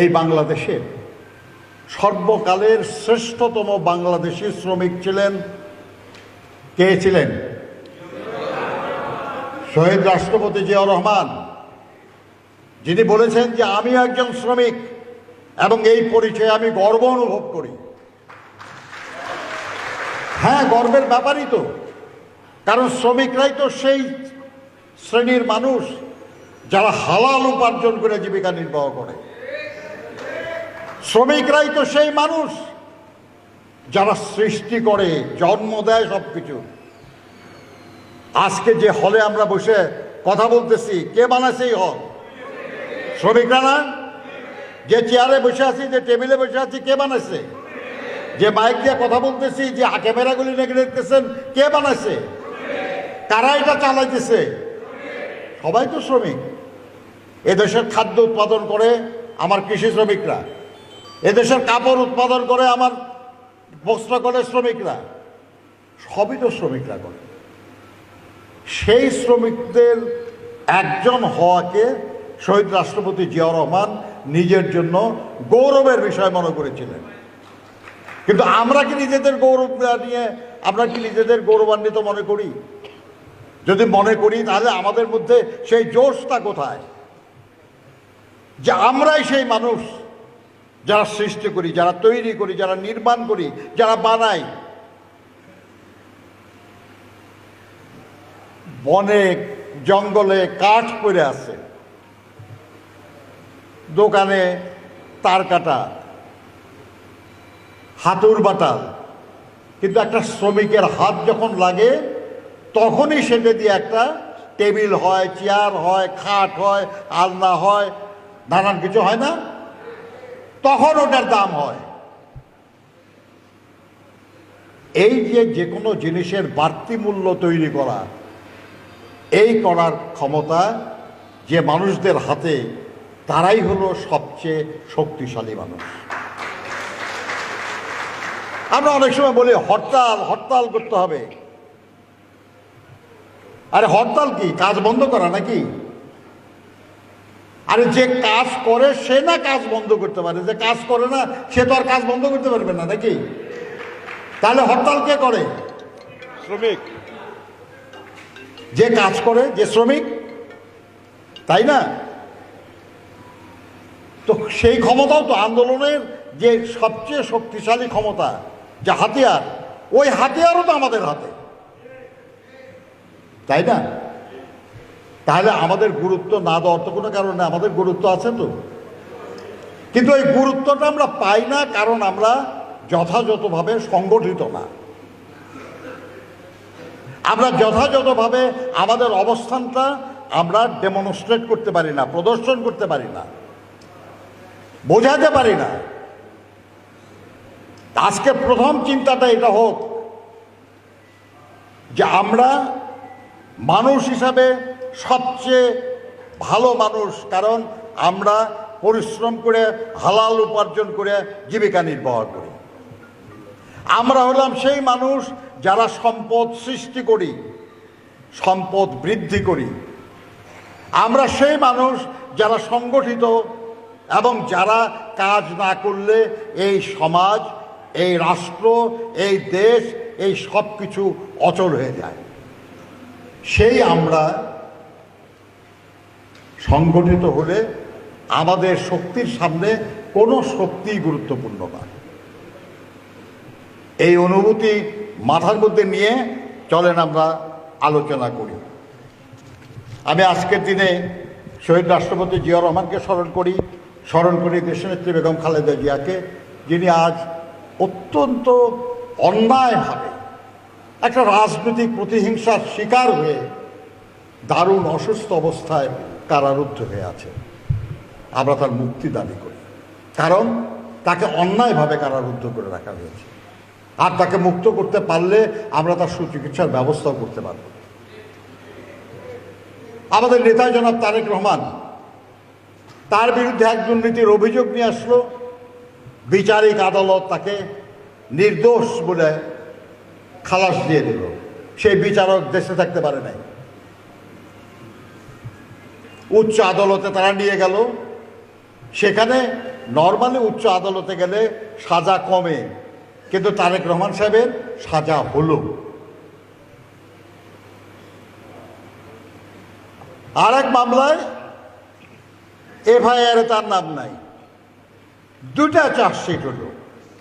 এই বাংলাদেশে সর্বকালের শ্রেষ্ঠতম বাংলাদেশি শ্রমিক ছিলেন কে ছিলেন? শহীদ রাষ্ট্রপতি জিয়াউর রহমান। যিনি বলেছেন যে আমি একজন শ্রমিক এবং এই পরিচয়ে আমি গর্ব অনুভব করি। হ্যাঁ গর্বের ব্যাপারই তো। কারণ শ্রমিকরাই তো সেই শ্রেণির মানুষ যারা হালাল উপার্জন করে জীবিকা নির্বাহ করে। শ্রমিকরাই তো সেই মানুষ যারা সৃষ্টি করে, জন্ম দেয় সব কিছু আজকে যে হলে আমরা বসে কথা বলতেছি, কে বানাইছে এই হল? শ্রমিকরা না? যে চেয়ারে বসে আছি, যে টেবিলে বসে আছি, কে বানাইছে? যে মাইক দিয়ে কথা বলতেছি, যে ক্যামেরাগুলি রেখে দেখতেছেন, কে বানাইছে? কারা এটা চালাইতেছে? সবাই তো শ্রমিক। এদেশের খাদ্য উৎপাদন করে আমার কৃষি শ্রমিকরা। এদেশের কাপড় উৎপাদন করে আমার বস্ত্র করে শ্রমিকরা। সবই তো শ্রমিকরা করে। সেই শ্রমিকদের একজন হওয়াকে শহীদ রাষ্ট্রপতি জিয়াউর রহমান নিজের জন্য গৌরবের বিষয় মনে করেছিলেন। কিন্তু আমরা কি নিজেদের গৌরব নিয়ে, আমরা কি নিজেদের গৌরবান্বিত মনে করি? যদি মনে করি, তাহলে আমাদের মধ্যে সেই জোশটা কোথায়? যে আমরাই সেই মানুষ। যারা সৃষ্টি করি, যারা তৈরি করি, যারা নির্মাণ করি, যারা বানাই। বনে, জঙ্গলে কাঠ পড়ে আছে। দোকানে তার কাটা, হাতুর বাটাল কিন্তু একটা শ্রমিকের হাত যখন লাগে, তখনই সেটা দিয়ে একটা টেবিল হয়, চেয়ার হয়, খাট হয়, আলনা হয়, নানান কিছু হয় না? তখন ওটার দাম হয়। এই যে যে কোনো জিনিসের বাড়তি মূল্য তৈরি করা, এই করার ক্ষমতা যে মানুষদের হাতে, তারাই হলো সবচেয়ে শক্তিশালী মানুষ। আমরা অনেক সময় বলি, হরতাল হরতাল করতে হবে। আরে হরতাল কি? কাজ বন্ধ করা নাকি? আরে যে কাজ করে সে না কাজ বন্ধ করতে পারে। যে কাজ করে না সে তো আর কাজ বন্ধ করতে পারবে না নাকি? তাহলে হরতাল কে করে? শ্রমিক। যে কাজ করে যে শ্রমিক তাই না? তো সেই ক্ষমতাও তো আন্দোলনের যে সবচেয়ে শক্তিশালী ক্ষমতা যে হাতিয়ার ওই হাতিয়ারও তো আমাদের হাতে। তাই না? তাহলে আমাদের গুরুত্ব না দেওয়ার তো কোনো কারণ নেই, আমাদের গুরুত্ব আছে তো। কিন্তু এই গুরুত্বটা আমরা পাই না কারণ আমরা যথাযথভাবে সংগঠিত না। আমরা যথাযথভাবে আমাদের অবস্থানটা আমরা ডেমনস্ট্রেট করতে পারি না, প্রদর্শন করতে পারি না, বোঝাতে পারি না। আজকে প্রথম চিন্তাটা এটা হোক যে আমরা মানুষ হিসাবে সবচেয়ে ভালো মানুষ, কারণ আমরা পরিশ্রম করে, হালাল উপার্জন করে জীবিকা নির্বাহ করি। আমরা হলাম সেই মানুষ যারা সম্পদ সৃষ্টি করি, সম্পদ বৃদ্ধি করি। আমরা সেই মানুষ যারা সংগঠিত এবং যারা কাজ না করলে এই সমাজ, এই রাষ্ট্র, এই দেশ, এই সব কিছু অচল হয়ে যায়। সেই আমরা সংগঠিত হলে আমাদের শক্তির সামনে কোনো শক্তি গুরুত্বপূর্ণ নয় এই অনুভূতি মাথার মধ্যে নিয়ে চলেন আমরা আলোচনা করি। আমি আজকের দিনে শহীদ রাষ্ট্রপতি জিয়া রহমানকে স্মরণ করি স্মরণ করি দেশনেত্রী বেগম খালেদা জিয়াকে, যিনি আজ অত্যন্ত অন্যায়ভাবে একটা রাজনৈতিক প্রতিহিংসার শিকার হয়ে দারুণ অসুস্থ অবস্থায় কারারুদ্ধ হয়ে আছে। আমরা তার মুক্তি দাবি করি। কারণ তাকে অন্যায়ভাবে কারারুদ্ধ করে রাখা হয়েছে। আর তাকে মুক্ত করতে পারলে আমরা তার সুচিকিৎসার ব্যবস্থাও করতে পারব। আমাদের নেতা জনাব তারেক রহমান তার বিরুদ্ধে এক দুর্নীতির অভিযোগ নিয়ে আসলো। বিচারিক আদালত তাকে নির্দোষ বলে খালাস দিয়ে দিল। সেই বিচারক দেশে থাকতে পারে নাই। উচ্চ আদালতে তারা নিয়ে গেল। সেখানে নর্মালি উচ্চ আদালতে গেলে সাজা কমে, কিন্তু তারেক রহমান সাহেবের সাজা হলো। আর এক মামলায় এফআইআর তার নাম নাই। দুটা চার্জশিট হলো,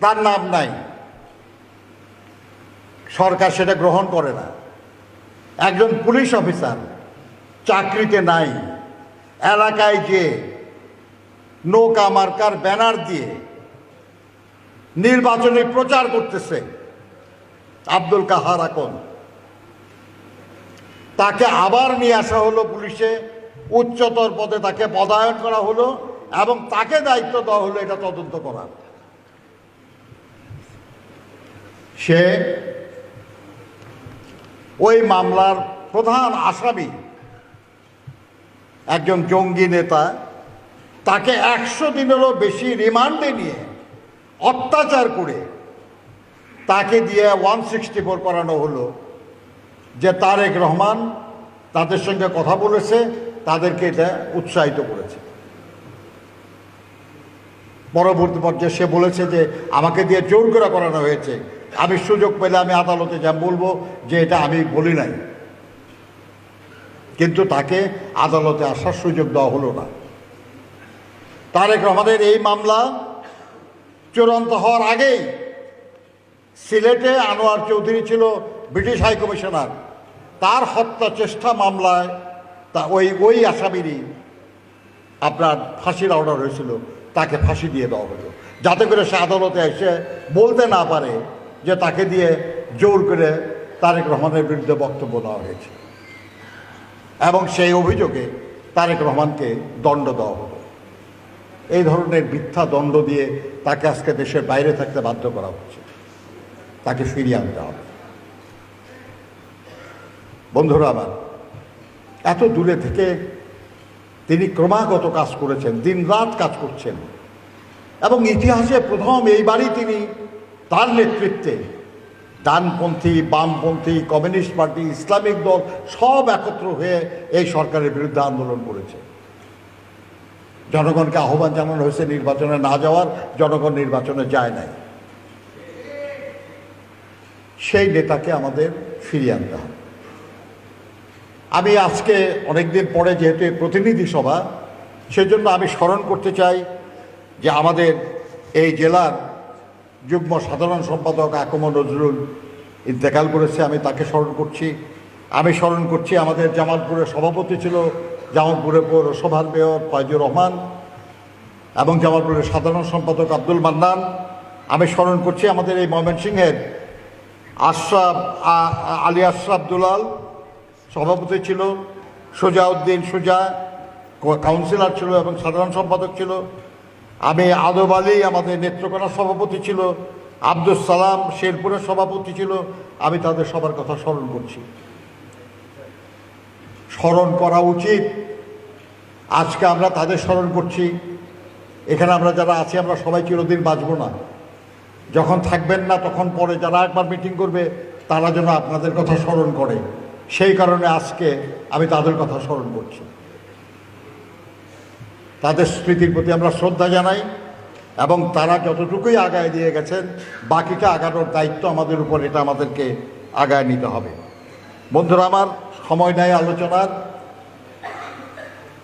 তার নাম নাই। সরকার সেটা গ্রহণ করে না। একজন পুলিশ অফিসার চাকরিতে নাই। এলাকায় যে নৌকা মার্কার ব্যানার দিয়ে নির্বাচনী প্রচার করতেছে আব্দুল কাহার আকন, তাকে আবার নিয়ে আসা হলো পুলিশে, উচ্চতর পদে তাকে পদায়ন করা হলো এবং তাকে দায়িত্ব দেওয়া হলো এটা তদন্ত করার। সে ওই মামলার প্রধান আসামি একজন জঙ্গি নেতা, তাকে একশো দিনেরও বেশি রিমান্ডে নিয়ে অত্যাচার করে তাকে দিয়ে ওয়ান সিক্সটি ফোর করানো হলো, যে তারেক রহমান তাদের সঙ্গে কথা বলেছে, তাদেরকে এটা উৎসাহিত করেছে। পরবর্তী পর্যায়ে সে বলেছে যে আমাকে দিয়ে জোর করে করানো হয়েছে। আমি সুযোগ পেলে আমি আদালতে যা বলব, যে এটা আমি বলি নাই। কিন্তু তাকে আদালতে আসার সুযোগ দেওয়া হলো না। তারেক রহমানের এই মামলা চূড়ান্ত হওয়ার আগেই সিলেটে আনোয়ার চৌধুরী ছিল ব্রিটিশ হাই কমিশনার। তার হত্যা চেষ্টা মামলায় তা ওই ওই আসামিরই আপনার ফাঁসির অর্ডার হয়েছিল, তাকে ফাঁসি দিয়ে দেওয়া হলো। যাতে করে সে আদালতে এসে বলতে না পারে যে তাকে দিয়ে জোর করে তারেক রহমানের বিরুদ্ধে বক্তব্য দেওয়া হয়েছে। এবং সেই অভিযোগে তারেক রহমানকে দণ্ড দেওয়া হলো। এই ধরনের মিথ্যা দণ্ড দিয়ে তাকে আজকে দেশের বাইরে থাকতে বাধ্য করা হচ্ছে। তাকে ফিরিয়ে আনতে হবে। বন্ধুরা আমার, এত দূরে থেকে তিনি ক্রমাগত কাজ করেছেন, দিনরাত কাজ করছেন। এবং ইতিহাসে প্রথম এইবারই তিনি তার নেতৃত্বে ডানপন্থী, বামপন্থী, কমিউনিস্ট পার্টি, ইসলামিক দল সব একত্র হয়ে এই সরকারের বিরুদ্ধে আন্দোলন করেছে। জনগণকে আহ্বান জানানো হয়েছে নির্বাচনে না যাওয়ার, জনগণ নির্বাচনে যায় নাই। সেই নেতাকে আমাদের ফিরিয়ে আনতে হবে। আমি আজকে অনেকদিন পরে যেহেতু প্রতিনিধি সভা, সেজন্য আমি স্মরণ করতে চাই যে আমাদের এই জেলার যুগ্ম সাধারণ সম্পাদক আকম নজরুল ইন্তেকাল করেছে, আমি তাকে স্মরণ করছি। আমি স্মরণ করছি, আমাদের জামালপুরের সভাপতি ছিল জামালপুরের পৌরসভার মেয়র ফয়জুর রহমান এবং জামালপুরের সাধারণ সম্পাদক আব্দুল মান্নান। আমি স্মরণ করছি আমাদের এই ময়মনসিংহের আশরাফ আলী আশরাফ দুলাল সভাপতি ছিল সুজা, ক- কাউন্সিলর ছিল এবং সাধারণ সম্পাদক ছিল। আমি আদব আলী আমাদের নেত্রকোনার সভাপতি ছিল আব্দুল সালাম শেরপুরের সভাপতি ছিল, আমি তাদের সবার কথা স্মরণ করছি। স্মরণ করা উচিত। আজকে আমরা তাদের স্মরণ করছি। এখানে আমরা যারা আছি, আমরা সবাই চিরদিন বাঁচব না। যখন থাকবেন না, তখন পরে যারা একবার মিটিং করবে, তারা যেন আপনাদের কথা স্মরণ করে। সেই কারণে আজকে আমি তাদের কথা স্মরণ করছি। তাদের স্মৃতির প্রতি আমরা শ্রদ্ধা জানাই এবং তারা যতটুকুই আগায় দিয়ে গেছেন, বাকিটা আগানোর দায়িত্ব আমাদের উপর এটা আমাদেরকে আগায় নিতে হবে। বন্ধুরা, আমার সময় নেয় আলোচনার।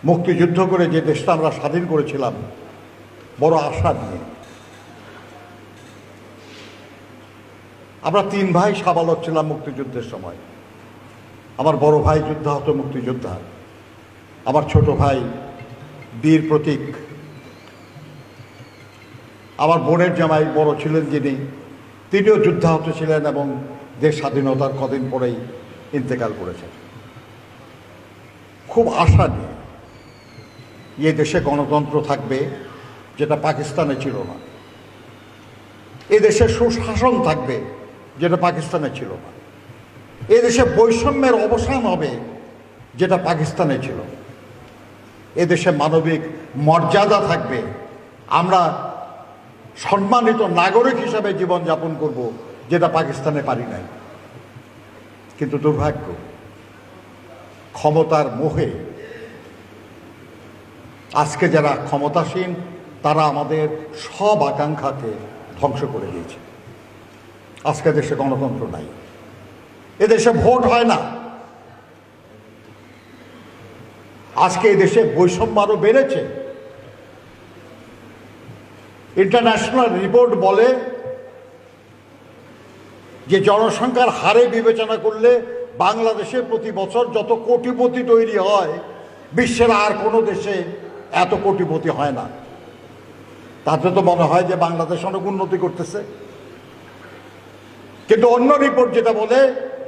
মুক্তিযুদ্ধ করে যে দেশটা আমরা স্বাধীন করেছিলাম, বড় আশা নিয়ে। আমরা তিন ভাই সাবালক ছিলাম মুক্তিযুদ্ধের সময়। আমার বড় ভাই যুদ্ধাহত মুক্তিযোদ্ধা, আমার ছোট ভাই বীর প্রতীক। আমার বোনের জামাই বড় ছিলেন যিনি, তিনিও যুদ্ধাহত ছিলেন এবং দেশ স্বাধীনতার কদিন পরেই ইন্তেকাল করেছেন। খুব আশা নিয়ে এ দেশে গণতন্ত্র থাকবে যেটা পাকিস্তানে ছিল না। এ দেশে সুশাসন থাকবে যেটা পাকিস্তানে ছিল না। এ দেশে বৈষম্যের অবসান হবে যেটা পাকিস্তানে ছিল এ দেশে মানবিক মর্যাদা থাকবে। আমরা সম্মানিত নাগরিক হিসাবে জীবনযাপন করব, যেটা পাকিস্তানে পারি নাই। কিন্তু দুর্ভাগ্য, ক্ষমতার মোহে আজকে যারা ক্ষমতাসীন, তারা আমাদের সব আকাঙ্ক্ষাকে ধ্বংস করে দিয়েছে। আজকে দেশে গণতন্ত্র নাই। এদেশে ভোট হয় না। আজকে দেশে বৈষম্য আরও বেড়েছে। ইন্টারন্যাশনাল রিপোর্ট বলে যে জনসংখ্যার হারে বিবেচনা করলে বাংলাদেশে প্রতি বছর যত কোটিপতি তৈরি হয়, বিশ্বের আর কোনো দেশে এত কোটিপতি হয় না। তাতে তো মনে হয় যে বাংলাদেশ অনেক উন্নতি করতেছে। কিন্তু অন্য রিপোর্ট যেটা বলে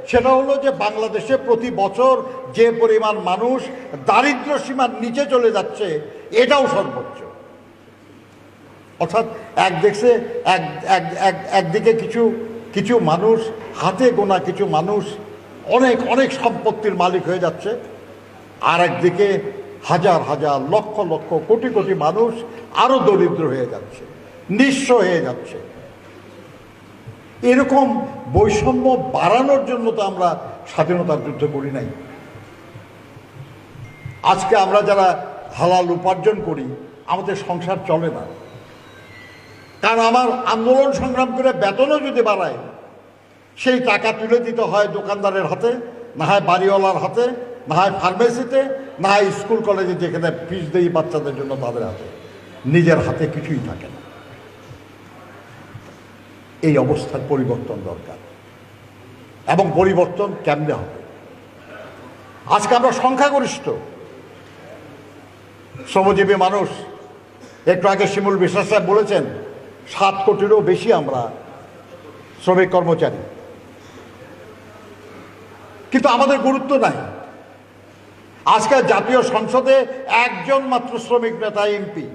সেটা হলো যে বাংলাদেশে প্রতি বছর যে পরিমাণ মানুষ দারিদ্র সীমার নিচে চলে যাচ্ছে, এটাও সর্বোচ্চ। অর্থাৎ এক দেখছে, এক এক এক, একদিকে কিছু কিছু মানুষ, হাতে গোনা কিছু মানুষ, অনেক অনেক সম্পত্তির মালিক হয়ে যাচ্ছে, আর একদিকে হাজার হাজার, লক্ষ লক্ষ, কোটি কোটি মানুষ আরও দরিদ্র হয়ে যাচ্ছে, নিঃস্ব হয়ে যাচ্ছে। এরকম বৈষম্য বাড়ানোর জন্য তো আমরা স্বাধীনতার যুদ্ধ করি নাই। আজকে আমরা যারা হালাল উপার্জন করি, আমাদের সংসার চলে না। কারণ আমার আন্দোলন সংগ্রাম করে বেতনও যদি বাড়ায়, সেই টাকা তুলে দিতে হয় দোকানদারের হাতে, না হয় বাড়িওয়ালার হাতে, না হয় ফার্মেসিতে, না হয় স্কুল কলেজে যেখানে ফিস দেই বাচ্চাদের জন্য তাদের হাতে। নিজের হাতে কিছুই থাকে না। এই অবস্থার পরিবর্তন দরকার। এবং পরিবর্তন কেমনে হবে? আজকে আমরা সংখ্যাগরিষ্ঠ। শ্রমজীবী মানুষ, একটু আগে শিমুল বিশ্বাস সাহেব বলেছেন, সাত কোটিরও বেশি আমরা শ্রমিক কর্মচারী। কিন্তু আমাদের গুরুত্ব নাই। আজকে জাতীয় সংসদে একজন মাত্র শ্রমিক নেতা, এমপি।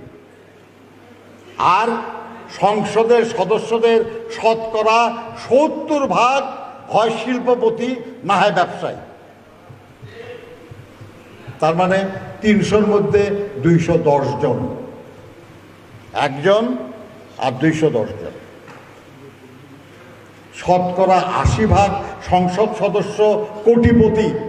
আর সংসদের সদস্যদের শতকরা সত্তর ভাগ হয় শিল্পপতি, না হয় ব্যবসায়ী। তার মানে তিনশোর মধ্যে দুইশো দশ জন। একজন আর দুইশো দশ জন। শতকরা আশি ভাগ সংসদ সদস্য কোটিপতি।